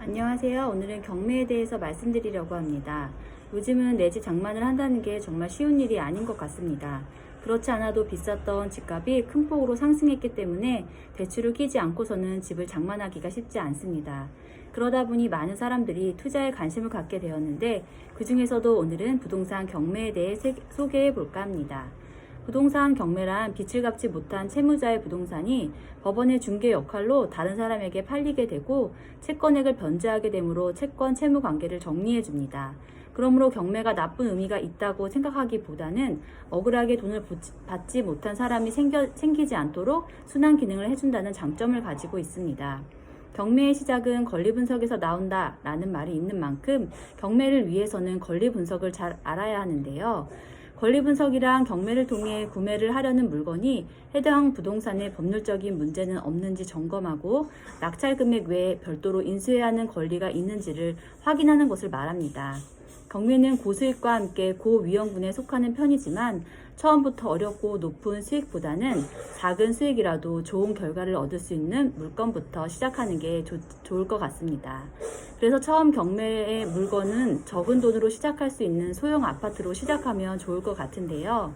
안녕하세요. 오늘은 경매에 대해서 말씀드리려고 합니다. 요즘은 내 집 장만을 한다는 게 정말 쉬운 일이 아닌 것 같습니다. 그렇지 않아도 비쌌던 집값이 큰 폭으로 상승했기 때문에 대출을 끼지 않고서는 집을 장만하기가 쉽지 않습니다. 그러다 보니 많은 사람들이 투자에 관심을 갖게 되었는데 그 중에서도 오늘은 부동산 경매에 대해 세- 소개해 볼까 합니다. 부동산 경매란 빚을 갚지 못한 채무자의 부동산이 법원의 중개 역할로 다른 사람에게 팔리게 되고 채권액을 변제하게 되므로 채권 채무 관계를 정리해 줍니다. 그러므로 경매가 나쁜 의미가 있다고 생각하기보다는 억울하게 돈을 받지 못한 사람이 생겨, 생기지 않도록 순환 기능을 해준다는 장점을 가지고 있습니다. 경매의 시작은 권리 분석에서 나온다 라는 말이 있는 만큼 경매를 위해서는 권리 분석을 잘 알아야 하는데요. 권리 분석이란 경매를 통해 구매를 하려는 물건이 해당 부동산의 법률적인 문제는 없는지 점검하고 낙찰 금액 외에 별도로 인수해야 하는 권리가 있는지를 확인하는 것을 말합니다. 경매는 고수익과 함께 고위험군에 속하는 편이지만 처음부터 어렵고 높은 수익보다는 작은 수익이라도 좋은 결과를 얻을 수 있는 물건부터 시작하는 게 좋, 좋을 것 같습니다. 그래서 처음 경매의 물건은 적은 돈으로 시작할 수 있는 소형 아파트로 시작하면 좋을 것 같은데요.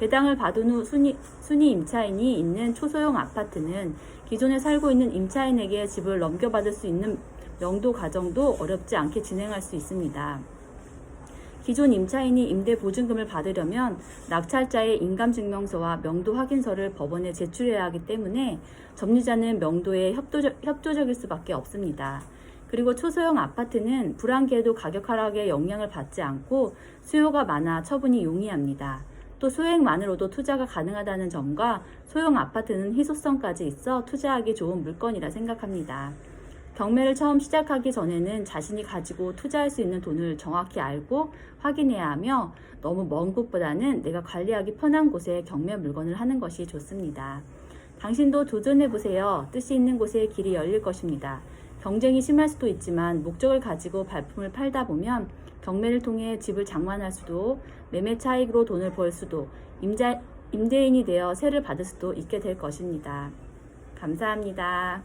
배당을 받은 후 순위, 순위 임차인이 있는 초소형 아파트는 기존에 살고 있는 임차인에게 집을 넘겨받을 수 있는 명도 과정도 어렵지 않게 진행할 수 있습니다. 기존 임차인이 임대 보증금을 받으려면 낙찰자의 인감증명서와 명도 확인서를 법원에 제출해야 하기 때문에 점유자는 명도에 협조적, 협조적일 수밖에 없습니다. 그리고 초소형 아파트는 불안기에도 가격 하락에 영향을 받지 않고 수요가 많아 처분이 용이합니다. 또 소액만으로도 투자가 가능하다는 점과 소형 아파트는 희소성까지 있어 투자하기 좋은 물건이라 생각합니다. 경매를 처음 시작하기 전에는 자신이 가지고 투자할 수 있는 돈을 정확히 알고 확인해야 하며 너무 먼 곳보다는 내가 관리하기 편한 곳에 경매 물건을 하는 것이 좋습니다. 당신도 도전해 보세요. 뜻이 있는 곳에 길이 열릴 것입니다. 경쟁이 심할 수도 있지만 목적을 가지고 발품을 팔다 보면 경매를 통해 집을 장만할 수도 매매 차익으로 돈을 벌 수도 임자, 임대인이 되어 세를 받을 수도 있게 될 것입니다. 감사합니다.